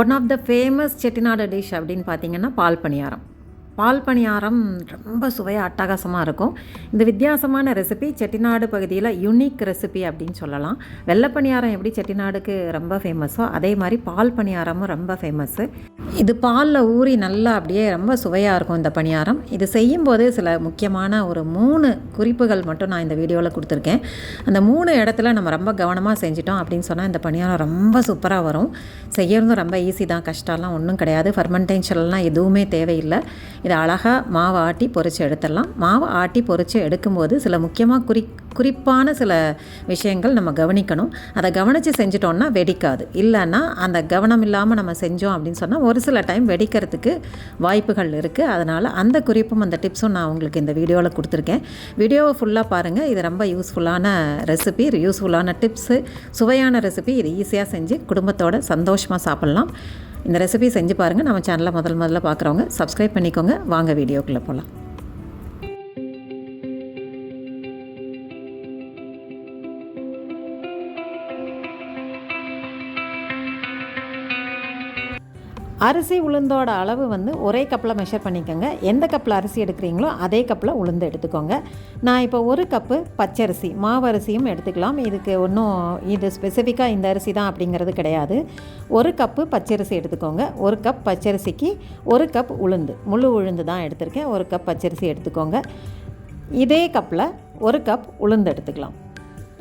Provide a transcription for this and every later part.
One of the famous Chettinad dish அப்படின்னு பார்த்தீங்கன்னா பால் பணியாரம். பால் பணியாரம் ரொம்ப சுவையாக அட்டகாசமாக இருக்கும். இந்த வித்தியாசமான ரெசிபி செட்டிநாடு பகுதியில் யுனிக் ரெசிபி அப்படின்னு சொல்லலாம். வெள்ளை பணியாரம் எப்படி செட்டிநாடுக்கு ரொம்ப ஃபேமஸோ அதே மாதிரி பால் பணியாரமும் ரொம்ப ஃபேமஸ்ஸு இது பாலில் ஊறி நல்லா அப்படியே ரொம்ப சுவையாக இருக்கும் இந்த பணியாரம். இது செய்யும்போது சில முக்கியமான ஒரு மூணு குறிப்புகள் மட்டும் நான் இந்த வீடியோவில் கொடுத்துருக்கேன். அந்த மூணு இடத்துல நம்ம ரொம்ப கவனமாக செஞ்சிட்டோம் அப்படின்னு சொன்னால் இந்த பணியாரம் ரொம்ப சூப்பராக வரும். செய்யறதும் ரொம்ப ஈஸி தான் கஷ்டம்லாம் ஒன்றும் கிடையாது. ஃபர்மெண்டேஷன்லாம் எதுவுமே தேவையில்லை. இதை அழகாக மாவை ஆட்டி பொறிச்சு எடுத்துடலாம். மாவை ஆட்டி பொரித்து எடுக்கும்போது சில முக்கியமாக குறி குறிப்பான சில விஷயங்கள் நம்ம கவனிக்கணும். அதை கவனித்து செஞ்சிட்டோம்னா வெடிக்காது. இல்லைன்னா அந்த கவனம் இல்லாமல் நம்ம செஞ்சோம் அப்படின்னு சொன்னால் ஒரு சில டைம் வெடிக்கிறதுக்கு வாய்ப்புகள் இருக்குது அதனால் அந்த குறிப்பும் அந்த டிப்ஸும் நான் உங்களுக்கு இந்த வீடியோவில் கொடுத்துருக்கேன். வீடியோவை ஃபுல்லாக பாருங்கள் இது ரொம்ப யூஸ்ஃபுல்லான ரெசிபி யூஸ்ஃபுல்லான டிப்ஸு சுவையான ரெசிபி இது ஈஸியாக செஞ்சு குடும்பத்தோட சந்தோஷமாக சாப்பிட்லாம். இந்த ரெசிபி செஞ்சு பாருங்கள் நம்ம சேனலை முதல் முதல்ல பார்க்குறவங்க சப்ஸ்கிரைப் பண்ணிக்கோங்க. வாங்க வீடியோக்குள்ளே போகலாம் அரிசி உளுந்தோட அளவு வந்து ஒரே கப்பில் மெஷர் பண்ணிக்கோங்க. எந்த கப்பில் அரிசி எடுக்கிறீங்களோ அதே கப்பில் உளுந்து எடுத்துக்கோங்க. நான் இப்போ ஒரு கப்பு பச்சரிசி மாவு அரிசியும் எடுத்துக்கலாம். இதுக்கு ஒன்றும் இது ஸ்பெசிஃபிக்காக இந்த அரிசி தான் அப்படிங்கிறது கிடையாது. ஒரு கப்பு பச்சரிசி எடுத்துக்கோங்க. ஒரு கப் பச்சரிசிக்கு ஒரு கப் உளுந்து. முழு உளுந்து தான் எடுத்திருக்கேன். ஒரு கப் பச்சரிசி எடுத்துக்கோங்க. இதே கப்பில் ஒரு கப் உளுந்து எடுத்துக்கலாம்.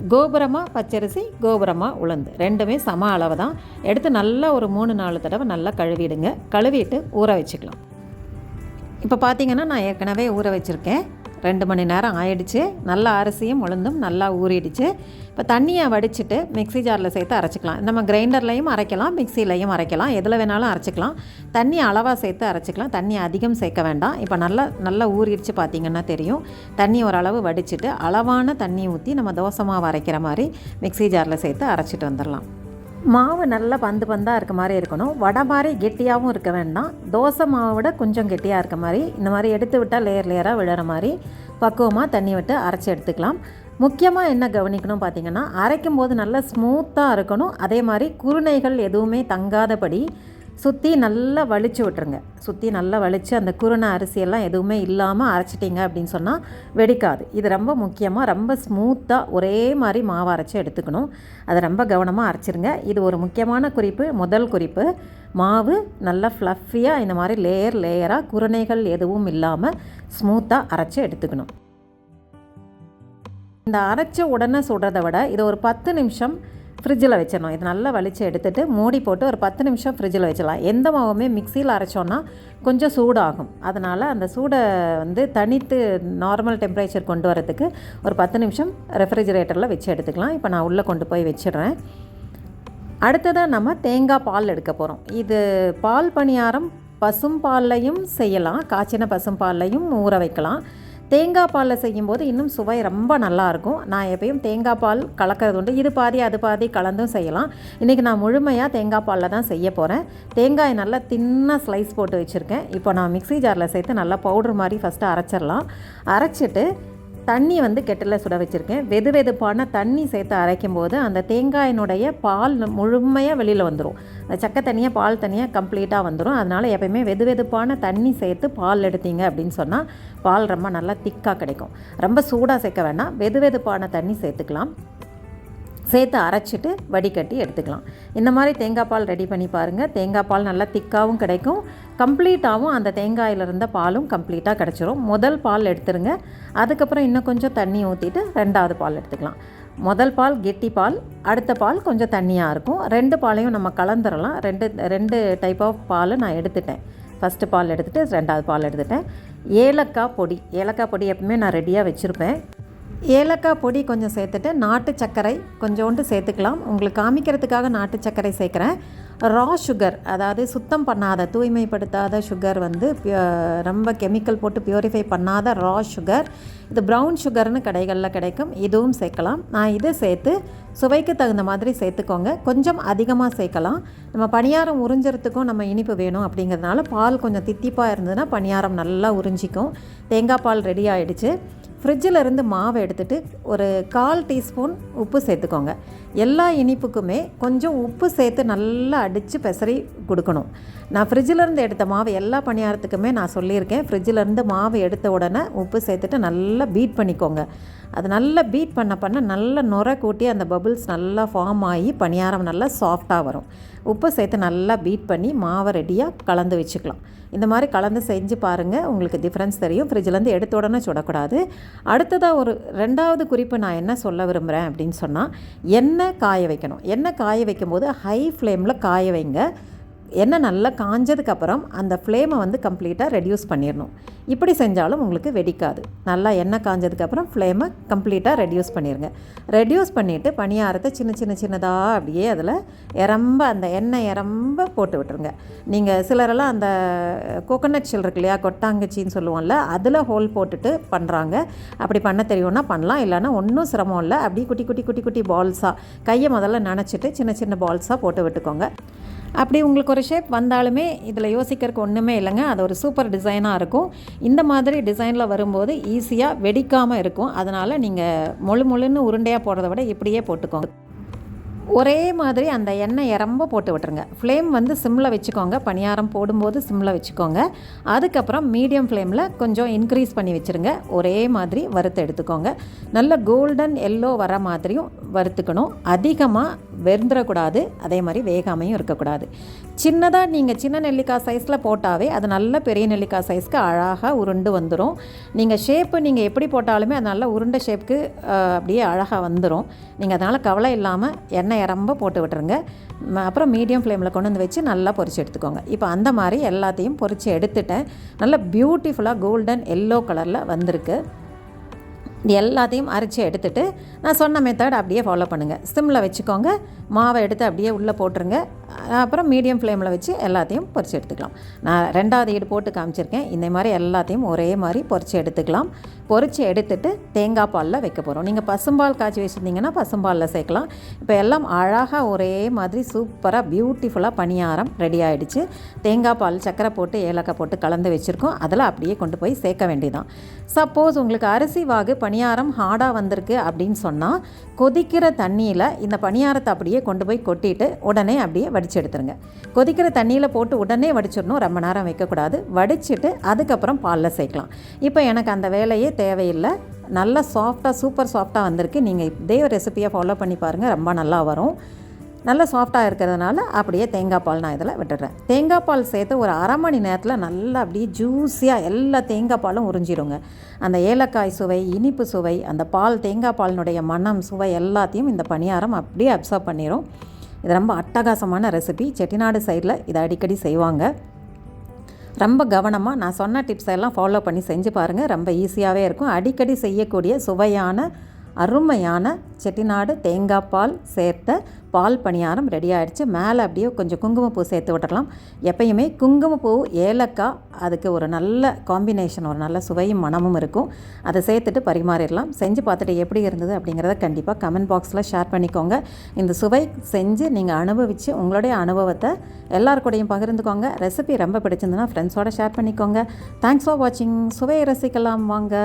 கோபுரமாக பச்சரிசி கோபுரமாக உளுந்து. ரெண்டுமே சம அளவு தான் எடுத்து நல்லா ஒரு மூணு நாலு தடவை நல்லா கழுவிடுங்க. கழுவிட்டு ஊற வச்சுக்கலாம். இப்போ பார்த்தீங்கன்னா நான் ஏற்கனவே ஊற வச்சுருக்கேன். ரெண்டு மணி நேரம் ஆயிடுச்சு. நல்லா அரிசியும் உளுந்தும் நல்லா ஊறிடுச்சு. இப்போ தண்ணியை வடிச்சிட்டு மிக்ஸி ஜாரில் சேர்த்து அரைச்சிக்கலாம். நம்ம கிரைண்டர்லையும் அரைக்கலாம் மிக்சிலையும் அரைக்கலாம். எதில் வேணாலும் அரைச்சிக்கலாம். தண்ணி அளவாக சேர்த்து அரைச்சிக்கலாம். தண்ணி அதிகம் சேர்க்க வேண்டாம். இப்போ நல்லா நல்லா ஊறிடுச்சு பார்த்தீங்கன்னா தெரியும். தண்ணி ஓரளவு வடிச்சிட்டு அளவான தண்ணி ஊற்றி நம்ம தோசை மாவு அரைக்கிற மாதிரி மிக்ஸி ஜாரில் சேர்த்து அரைச்சிட்டு வந்துடலாம். மாவு நல்லா பந்து பந்தாக இருக்க மாதிரி இருக்கணும். வடை மாதிரி கெட்டியாகவும் இருக்க வேண்டாம். தோசை மாவை விட கொஞ்சம் கெட்டியாக இருக்க மாதிரி இந்த மாதிரி எடுத்து விட்டால் லேயர் லேயராக விழுற மாதிரி பக்குவமாக தண்ணி விட்டு அரைச்சி எடுத்துக்கலாம். முக்கியமாக என்ன கவனிக்கணும் பார்த்தீங்கன்னா அரைக்கும் போது நல்லா ஸ்மூத்தாக இருக்கணும். அதே மாதிரி குருணைகள் எதுவுமே தங்காதபடி சுற்றி நல்லா வலிச்சு விட்டுருங்க. சுற்றி நல்லா வலித்து அந்த குருணை அரிசியெல்லாம் எதுவுமே இல்லாமல் அரைச்சிட்டிங்க அப்படின்னு சொன்னால் வெடிக்காது. இது ரொம்ப முக்கியமாக ரொம்ப ஸ்மூத்தாக ஒரே மாதிரி மாவு அரைச்சி எடுத்துக்கணும். அதை ரொம்ப கவனமாக அரைச்சிருங்க. இது ஒரு முக்கியமான குறிப்பு முதல் குறிப்பு. மாவு நல்லா ஃப்ளஃபியாக இந்த மாதிரி லேயர் லேயராக குருணைகள் எதுவும் இல்லாமல் ஸ்மூத்தாக அரைச்சி எடுத்துக்கணும். இந்த அரைச்ச உடனே சுடுறதை விட இதை ஒரு பத்து நிமிஷம் ஃப்ரிட்ஜில் வச்சிடணும். இது நல்லா வலித்து எடுத்துகிட்டு மூடி போட்டு ஒரு பத்து நிமிஷம் ஃப்ரிட்ஜில் வச்சிடலாம். எந்த மாவுமே மிக்சியில் அரைச்சோன்னா கொஞ்சம் சூடாகும். அதனால் அந்த சூடை வந்து தனித்து நார்மல் டெம்பரேச்சர் கொண்டு வரதுக்கு ஒரு பத்து நிமிஷம் ரெஃப்ரிஜிரேட்டரில் வச்சு எடுத்துக்கலாம். இப்போ நான் உள்ளே கொண்டு போய் வச்சிடுறேன். அடுத்ததாக நம்ம தேங்காய் பால் எடுக்க போகிறோம் இது பால் பணியாரம் பசும்பாலையும் செய்யலாம். காய்ச்சின பசும் பால்லையும் ஊற வைக்கலாம். தேங்காய் பாலில் செய்யும்போது இன்னும் சுவை ரொம்ப நல்லாயிருக்கும். நான் எப்பயும் தேங்காய் பால் கலக்கிறது உண்டு. இது பாதி அது பாதி கலந்தும் செய்யலாம். இன்றைக்கி நான் முழுமையாக தேங்காய் பாலில் தான் செய்ய போகிறேன் தேங்காயை நல்லா தின்னாக ஸ்லைஸ் போட்டு வச்சுருக்கேன். இப்போ நான் மிக்ஸி ஜாரில் சேர்த்து நல்லா பவுடர் மாதிரி ஃபஸ்ட்டு அரைச்சிடலாம். அரைச்சிட்டு தண்ணி வந்து கெட்டில் சுட வச்சுருக்கேன். வெது வெதுப்பான தண்ணி சேர்த்து அரைக்கும் போது அந்த தேங்காயினுடைய பால் முழுமையாக வெளியில் வந்துடும் அந்த சக்கை தனியாக பால் தனியாக கம்ப்ளீட்டாக வந்துடும் அதனால் எப்பயுமே வெது வெதுப்பான தண்ணி சேர்த்து பால் எடுத்தீங்க அப்படின்னு சொன்னால் பால் ரொம்ப நல்லா திக்காக கிடைக்கும். ரொம்ப சூடாக சேர்க்க வேண்டாம் வெது வெதுப்பான தண்ணி சேர்த்துக்கலாம். சேர்த்து அரைச்சிட்டு வடிகட்டி எடுத்துக்கலாம். இந்த மாதிரி தேங்காய் பால் ரெடி பண்ணி பாருங்கள் தேங்காய் பால் நல்லா திக்காகவும் கிடைக்கும். கம்ப்ளீட்டாகவும் அந்த தேங்காயில் இருந்த பாலும் கம்ப்ளீட்டாக கிடச்சிரும். முதல் பால் எடுத்துருங்க. அதுக்கப்புறம் இன்னும் கொஞ்சம் தண்ணி ஊற்றிட்டு ரெண்டாவது பால் எடுத்துக்கலாம். முதல் பால் கெட்டி பால் அடுத்த பால் கொஞ்சம் தண்ணியாக இருக்கும். ரெண்டு பாலையும் நம்ம கலந்துடலாம் ரெண்டு ரெண்டு டைப் ஆஃப் பால் நான் எடுத்துட்டேன். ஃபஸ்ட்டு பால் எடுத்துகிட்டு ரெண்டாவது பால் எடுத்துட்டேன். ஏலக்காய் பொடி. ஏலக்காய் பொடி எப்பவுமே நான் ரெடியாக வச்சுருப்பேன். ஏலக்காய் பொடி கொஞ்சம் சேர்த்துட்டு நாட்டு சர்க்கரை கொஞ்சோண்டு சேர்த்துக்கலாம். உங்களுக்கு காமிக்கிறதுக்காக நாட்டு சர்க்கரை சேர்க்குறேன். ரா சுகர் அதாவது சுத்தம் பண்ணாத தூய்மைப்படுத்தாத சுகர் வந்து ரொம்ப கெமிக்கல் போட்டு பியூரிஃபை பண்ணாத ரா சுகர் இது ப்ரௌன் சுகர்னு கடைகளில் கிடைக்கும். இதுவும் சேர்க்கலாம். நான் இதை சேர்த்து சுவைக்கு தகுந்த மாதிரி சேர்த்துக்கோங்க. கொஞ்சம் அதிகமாக சேர்க்கலாம். நம்ம பணியாரம் உறிஞ்சிறதுக்கும் நம்ம இனிப்பு வேணும் அப்படிங்கிறதுனால பால் கொஞ்சம் தித்திப்பாக இருந்ததுன்னா பணியாரம் நல்லா உறிஞ்சிக்கும். தேங்காய் பால் ரெடி ஆகிடுச்சு ஃப்ரிட்ஜில் இருந்து மாவை எடுத்துகிட்டு ஒரு கால் டீஸ்பூன் உப்பு சேர்த்துக்கோங்க. எல்லா இனிப்புக்குமே கொஞ்சம் உப்பு சேர்த்து நல்லா அடித்து பெசரி கொடுக்கணும். நான் ஃப்ரிட்ஜில் இருந்து எடுத்த மாவு எல்லா பணியாரத்துக்குமே நான் சொல்லியிருக்கேன். ஃப்ரிட்ஜிலேருந்து மாவு எடுத்த உடனே உப்பு சேர்த்துட்டு நல்லா பீட் பண்ணிக்கோங்க. அது நல்லா பீட் பண்ண பண்ண நல்லா நுர கூட்டி அந்த பபுள்ஸ் நல்லா ஃபார்ம் ஆகி பணியாரம் நல்லா சாஃப்டாக வரும். உப்பு சேர்த்து நல்லா பீட் பண்ணி மாவை ரெடியாக கலந்து வச்சுக்கலாம். இந்த மாதிரி கலந்து செஞ்சு பாருங்கள் உங்களுக்கு டிஃப்ரென்ஸ் தெரியும். ஃப்ரிட்ஜிலேருந்து எடுத்த உடனே சுடக்கூடாது. அடுத்ததாக ஒரு ரெண்டாவது குறிப்பு நான் என்ன சொல்ல விரும்புகிறேன் அப்படின்னு சொன்னால் எண்ணெய் காய வைக்கணும். எண்ணெய் காய வைக்கும்போது ஹை ஃப்ளேமில் காய வைங்க. எண்ணெய் நல்லா காஞ்சதுக்கப்புறம் அந்த ஃப்ளேமை வந்து கம்ப்ளீட்டாக ரெடியூஸ் பண்ணிடணும். இப்படி செஞ்சாலும் உங்களுக்கு வெடிக்காது. நல்லா எண்ணெய் காஞ்சதுக்கப்புறம் ஃப்ளேமை கம்ப்ளீட்டாக ரெடியூஸ் பண்ணிடுங்க ரெடியூஸ் பண்ணிவிட்டு பணியாரத்தை சின்ன சின்ன சின்னதாக அப்படியே அதில் இறம்ப அந்த எண்ணெய் இறம்ப போட்டு விட்டுருங்க. நீங்கள் சிலரெல்லாம் அந்த கோகோனட் ஷெல் இருக்கு இல்லையா கொட்டாங்கச்சின்னு சொல்லுவோம்ல அதில் ஹோல் போட்டுட்டு பண்ணுறாங்க அப்படி பண்ண தெரியும்னா பண்ணலாம் இல்லைன்னா ஒன்றும் சிரமம் இல்லை. அப்படியே குட்டி குட்டி குட்டி குட்டி பால்ஸாக கையை முதல்ல நினச்சிட்டு சின்ன சின்ன பால்ஸாக போட்டு விட்டுக்கோங்க. அப்படி உங்களுக்கு ஒரு ஷேப் வந்தாலுமே இதில் யோசிக்கிறதுக்கு ஒன்றுமே இல்லைங்க. அது ஒரு சூப்பர் டிசைனாக இருக்கும். இந்த மாதிரி டிசைனில் வரும்போது ஈஸியாக வெடிக்காமல் இருக்கும். அதனால் நீங்கள் முழு முழுன்னு உருண்டையாக போடுறத விட இப்படியே போட்டுக்கோங்க. ஒரே மாதிரி அந்த எண்ணெய் இறம்ப போட்டு விட்டுருங்க. ஃப்ளேம் வந்து சிம்மில் வச்சுக்கோங்க. பணியாரம் போடும்போது சிம்மில் வச்சுக்கோங்க. அதுக்கப்புறம் மீடியம் ஃப்ளேமில் கொஞ்சம் இன்க்ரீஸ் பண்ணி வச்சுருங்க. ஒரே மாதிரி வறுத்து எடுத்துக்கோங்க. நல்ல கோல்டன் எல்லோ வர மாதிரியும் வறுத்துக்கணும். அதிகமாக வெந்துடக்கூடாது அதே மாதிரி வேகாமையும் இருக்கக்கூடாது. சின்னதாக நீங்கள் சின்ன நெல்லிக்காய் சைஸில் போட்டாவே அது நல்ல பெரிய நெல்லிக்காய் சைஸ்க்கு அழகாக உருண்டு வந்துடும் நீங்கள் ஷேப்பு நீங்கள் எப்படி போட்டாலுமே அது நல்ல உருண்டை ஷேப்புக்கு அப்படியே அழகாக வந்துடும் நீங்கள் அதனால் கவலை இல்லாமல் எண்ணெய் இறம்ப போட்டு விட்டுருங்க. அப்புறம் மீடியம் ஃப்ளேமில் கொண்டு வந்து வச்சு நல்லா பொரிச்சு எடுத்துக்கோங்க. இப்போ அந்த மாதிரி எல்லாத்தையும் பொறிச்சு எடுத்துட்டேன். நல்ல பியூட்டிஃபுல்லாக கோல்டன் எல்லோ கலரில் வந்திருக்கு. இது எல்லாத்தையும் அரைச்சி எடுத்துட்டு நான் சொன்ன மெத்தட் அப்படியே ஃபாலோ பண்ணுங்கள் சிம்மில் வச்சுக்கோங்க. மாவை எடுத்து அப்படியே உள்ளே போட்டுருங்க. அப்புறம் மீடியம் ஃப்ளேமில் வச்சு எல்லாத்தையும் பொறிச்சு எடுத்துக்கலாம். நான் ரெண்டாவது ஈடு போட்டு காமிச்சிருக்கேன். இந்த மாதிரி எல்லாத்தையும் ஒரே மாதிரி பொரிச்சு எடுத்துக்கலாம். பொறிச்சு எடுத்துட்டு தேங்காய் பாலில் வைக்க போகிறோம் நீங்கள் பசும்பால் காய்ச்சி வச்சுருந்தீங்கன்னா பசும்பாலில் சேர்க்கலாம். இப்போ எல்லாம் அழகாக ஒரே மாதிரி சூப்பராக பியூட்டிஃபுல்லாக பணியாரம் ரெடி ஆகிடுச்சு தேங்காய் பால் சக்கரை போட்டு ஏலக்காய் போட்டு கலந்து வச்சுருக்கோம். அதில் அப்படியே கொண்டு போய் சேர்க்க வேண்டியதான் சப்போஸ் உங்களுக்கு அரிசி வாகு பணியாரம் ஹார்டாக வந்திருக்கு அப்படின்னு சொன்னால் கொதிக்கிற தண்ணியில் இந்த பணியாரத்தை அப்படியே கொண்டு போய் கொட்டிட்டு உடனே அப்படியே வடித்து எடுத்துருங்க. கொதிக்கிற தண்ணியில் போட்டு உடனே வடிச்சிடணும் ரொம்ப நேரம் வைக்கக்கூடாது. வடிச்சிட்டு அதுக்கப்புறம் பாலில் சேர்க்கலாம். இப்போ எனக்கு அந்த வேலையே தேவையில்லை. நல்லா சாஃப்டாக சூப்பர் சாஃப்டாக வந்திருக்கு. நீங்கள் இதே ரெசிபியை ஃபாலோ பண்ணி பாருங்கள் ரொம்ப நல்லா வரும். நல்ல சாஃப்டாக இருக்கிறதுனால அப்படியே தேங்காய் பால் நான் இதில் விட்டுடுறேன். தேங்காய் பால் சேர்த்து ஒரு அரை மணி நேரத்தில் நல்லா அப்படியே ஜூஸியாக எல்லா தேங்காய் பாலும் உறிஞ்சிருங்க. அந்த ஏலக்காய் சுவை இனிப்பு சுவை அந்த பால் தேங்காய் பாலினுடைய மணம் சுவை எல்லாத்தையும் இந்த பணியாரம் அப்படியே அப்சர்வ் பண்ணிடும் இது ரொம்ப அட்டகாசமான ரெசிபி செட்டிநாடு சைடில் இதை அடிக்கடி செய்வாங்க. ரொம்ப கவனமாக நான் சொன்ன டிப்ஸ் எல்லாம் ஃபாலோ பண்ணி செஞ்சு பாருங்கள் ரொம்ப ஈஸியாகவே இருக்கும். அடிக்கடி செய்யக்கூடிய சுவையான அருமையான செட்டிநாடு தேங்காய் பால் சேர்த்த பால் பணியாரம் ரெடி ஆகிடுச்சு மேலே அப்படியே கொஞ்சம் குங்குமப்பூ சேர்த்து விட்டுடலாம் எப்பயுமே குங்குமப்பூ ஏலக்காய் அதுக்கு ஒரு நல்ல காம்பினேஷன் ஒரு நல்ல சுவையும் மணமும் இருக்கும். அதை சேர்த்துட்டு பரிமாறிடலாம். செஞ்சு பார்த்துட்டு எப்படி இருந்தது அப்படிங்கிறத கண்டிப்பாக கமெண்ட் பாக்ஸில் ஷேர் பண்ணிக்கோங்க. இந்த சுவை செஞ்சு நீங்கள் அனுபவித்து உங்களுடைய அனுபவத்தை எல்லார் பகிர்ந்துக்கோங்க. ரெசிபி ரொம்ப பிடிச்சிருந்ததுன்னா ஃப்ரெண்ட்ஸோட ஷேர் பண்ணிக்கோங்க. தேங்க்ஸ் ஃபார் வாட்சிங் சுவையை ரசிக்கலாம் வாங்க.